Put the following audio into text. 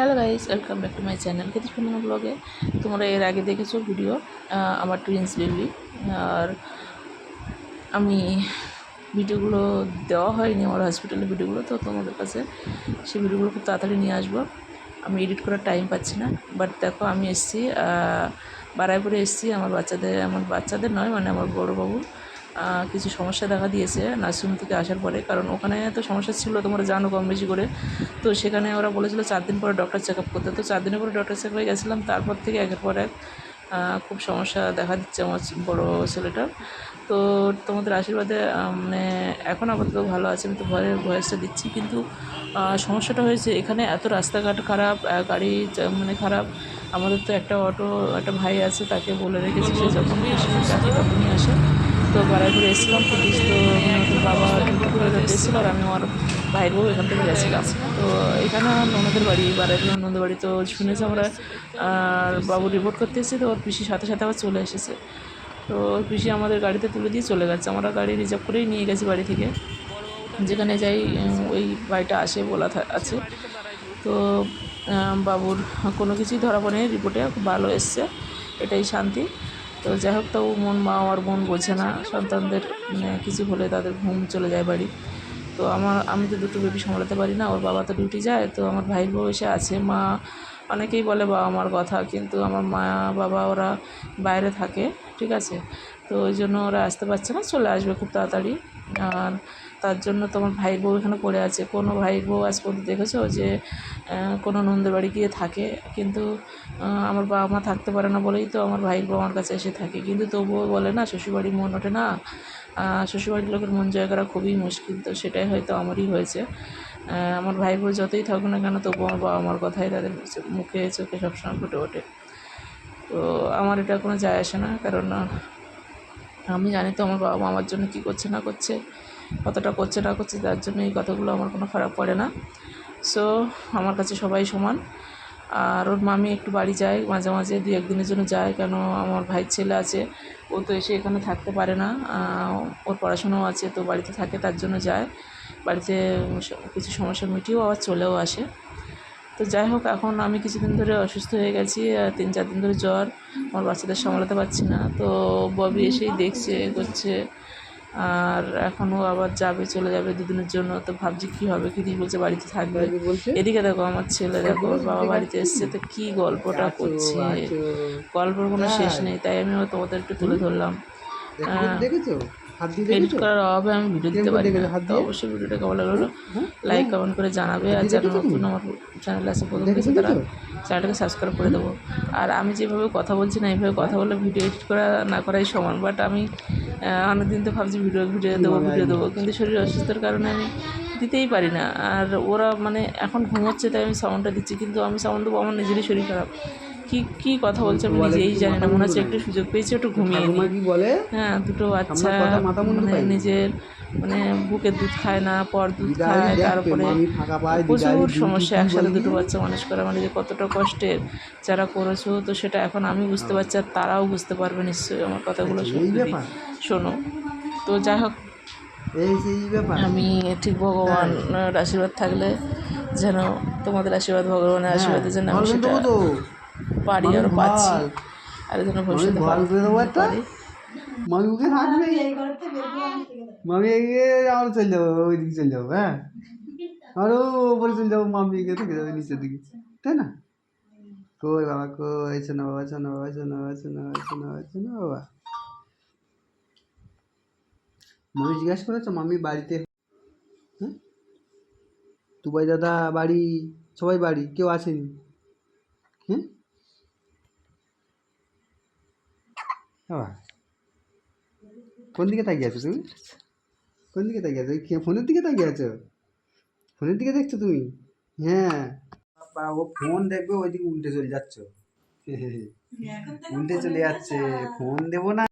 Hello guys welcome back to my channel Ketu সুন্দর ব্লগে তোমরা এর আগে দেখেছ ভিডিও আমার টুইন্স বেবি আর আমি ভিডিওগুলো দেওয়া হয়নি, আমার হসপিটালের ভিডিওগুলো তো তোমাদের কাছে সেই ভিডিওগুলো খুব তাড়াতাড়ি নিয়ে আসব। আমি এডিট করার টাইম পাচ্ছি না বাট দেখো আমি এসেছি বারাইপুরে এসেছি, আমার বাচ্চাদের আমার বাচ্চাদের নয় মানে আমার বড় বাবুর। কিছু সমস্যা দেখা দিয়েছে নার্সিংহোম থেকে আসার পরে। কারণ ওখানে তো সমস্যা ছিল, তোমরা জানো কম বেশি করে। তো সেখানে ওরা বলেছিল চার দিন পরে ডক্টর চেক আপ করতে। তো চার দিনের পরে ডক্টর চেক আপে গেছিলাম, তারপর থেকে একের পর এক খুব সমস্যা দেখা দিচ্ছে আমার বড় ছেলেটার। তো তোমাদের আশীর্বাদে মানে এখন আপাতত ভালো আছে, আমি তো ভয়ের ভয়েসটা দিচ্ছি। কিন্তু সমস্যাটা হয়েছে, এখানে এত রাস্তাঘাট খারাপ গাড়ি মানে খারাপ। আমাদের তো একটা অটো, একটা ভাই আছে, তাকে বলে রেখেছি, সে যখনই আসে তখনই আসে। তো বাড়াই করে এসেছিলাম পুলিশ তো বাবা করে এসেছিল আর আমি আমার ভাইয়ের বউ এখান থেকে গেছিলাম। তো এখানে ননদের বাড়ি বাড়ির ননদের বাড়ি তো শুনেছি আমরা, আর বাবু রিপোর্ট করতে এসেছি, তো ওর পিসির সাথে সাথে আবার চলে এসেছে। তো ওর পিসি আমাদের গাড়িতে তুলে দিয়ে চলে গেছে, আমরা গাড়ি রিজার্ভ করেই নিয়ে গেছি বাড়ি থেকে। যেখানে যাই ওই বাড়িটা আসে, বলা আছে। তো বাবুর কোনো কিছুই ধরা পড়েনি রিপোর্টে খুব ভালো এসছে, এটাই শান্তি। তো যাই হোক তাও মন, মা আমার মন বোঝে না, সন্তানদের মানে কিছু হলে তাদের ঘুম চলে যায় বাড়ি। তো আমার, আমি তো দুটো বেবি সামলাতে পারি না, ওর বাবা তো ডিউটি যায়, তো আমার ভাইয়ের বউ এসে আছে। মা, অনেকেই বলে বাবা আমার কথা, কিন্তু আমার মা, বাবা ওরা বাইরে থাকে, ঠিক আছে? তো ওই জন্য ওরা আসতে পারছে না, চলে আসবে খুব তাড়াতাড়ি। আর তার জন্য তোমার ভাই বউ এখানে পড়ে আছে। কোনো ভাই বউ আজ পর্যন্ত দেখেছ যে কোনো নন্দের বাড়ি গিয়ে থাকে? কিন্তু আমার বাবা মা থাকতে পারে না বলেই তো আমার ভাই বউ আমার কাছে এসে থাকে। কিন্তু তবুও বলে না, শ্বশুরবাড়ি মন ওঠে না। শ্বশুরবাড়ির লোকের মন জয় করা খুবই মুশকিল। তো সেটাই হয়তো আমারই হয়েছে। আমার ভাই বোন যতই থাকুক না কেন তবু আমার বাবা মার কথাই তাদের মুখে, চোখে সবসময় ফুটে ওঠে। তো আমার এটা কোনো যায় আসে না। কারণ আমি জানি তো আমার বাবা মা আমার জন্য কী করছে, না করছে। কতটা করছে না করছে তার জন্য এই কথাগুলো আমার কোনো খারাপ পড়ে না। সো আমার কাছে সবাই সমান। আর ওর মামি একটু বাড়ি যায়, মাঝে মাঝে দু একদিনের জন্য যায়, কেন আমার ভাইয়ের ছেলে আছে, ও তো এসে এখানে থাকতে পারে না। ওর পড়াশোনাও আছে, তো বাড়িতে থাকে, তার জন্য যায়। বাড়িতে কিছু সমস্যা মিটিয়েও আবার চলেও আসে। তো যাই হোক, এখন আমি কিছুদিন ধরে অসুস্থ হয়ে গেছি তিন চার দিন ধরে জ্বর। আমার বাচ্চাদের সামলাতে পারছি না। তো ববি এসেই দেখছে, করছে। আর এখনও আবার যাবে চলে যাবে দুদিনের জন্য। তো ভাবছি কী হবে? কি বলছে বাড়িতে থাকবে। এদিকে দেখো আমার ছেলে দেখো বাবা বাড়িতে এসছে। তো কী গল্পটা করছে? গল্পের কোনো শেষ নেই। তাই আমি তোমাদের একটু তুলে ধরলাম। হ্যাঁ। দেখেছ? এডিট করার অভাবে আমি ভিডিও দিতে পারি না। হাত তো অবশ্যই ভিডিওটা কেমন লাগল হ্যাঁ? লাইক কমেন্ট করে জানাবে। আর যারা নতুন আমার চ্যানেলে আছে প্রথম দেখেছ তারা তো? চ্যানেলটাকে সাবস্ক্রাইব করে দেবো। আর আমি যেভাবে কথা বলছি না এইভাবে কথা বলে ভিডিও এডিট করা না করাই সমান। বাট আমি অনেকদিন তো ভাবছি ভিডিও ভিডিও দেবো ভিডিও দেবো কিন্তু শরীর অসুস্থতার কারণে আমি দিতেই পারি না। আর ওরা মানে এখন ঘুমোচ্ছে তাই আমি সাউন্ডটা দিচ্ছি কিন্তু আমি সাউন্ড দেবো আমার নিজেরই শরীর খারাপ। কি কি কথা বলছে আমি নিজেই জানি না মনে হচ্ছে একটু সুযোগ পেয়েছি একটু ঘুমিয়ে নিই। বলে? হ্যাঁ দুটো বাচ্চা মানে নিজের মানে বুকের দুধ খায় না পর দুধ খায় তারপরে প্রচুর সমস্যা একসাথে দুটো বাচ্চা মানুষ করা মানে যে কতটা কষ্টের যারা করেছ তো সেটা এখন আমি বুঝতে পারছি আর তারাও বুঝতে পারবে নিশ্চয়ই আমার কথাগুলো আচ্ছা, শুনে। তো যাই হোক এই সেই ব্যাপার। আমি ঠিক ভগবান আশীর্বাদ থাকলে যেন তোমাদের আশীর্বাদ ভগবানের আশীর্বাদে যেন আমি বলবেন সেটা হ্যাঁ, পারি আর পাচ্ছি। আর যেন ভবিষ্যতে পারি। মামি ওকে হাঁটবে মামি এগিয়ে আমরা চলে যাব ওইদিকে চলে যাব হ্যাঁ। আরও ওপরে চলে যাব মামি এগিয়ে থেকে যাবে নিচের দিকে। তাই না? কই বাবা কই শোনো বাবা শোনো বাবা শোনো বাবা শোনো বাবা শোনো বাবা শোনো বাবা। মামি জিজ্ঞাসা করেছ? মামি বাড়িতে। হ্যাঁ? তুবাই দাদা বাড়ি সবাই বাড়ি কেউ আসেনি। হ্যাঁ? বাবা। কোন দিকে তাকিয়ে আছো তুমি? কোন দিকে তাকিয়ে আছো? কে- ফোনের দিকে তাকিয়ে আছো? ফোনের দিকে দেখছ তুমি? হ্যাঁ। বাবা, ও ফোন দেখবে ওইদিকে উল্টে চলে যাচ্ছ। উল্টে চলে যাচ্ছে। ফোন দেবো না।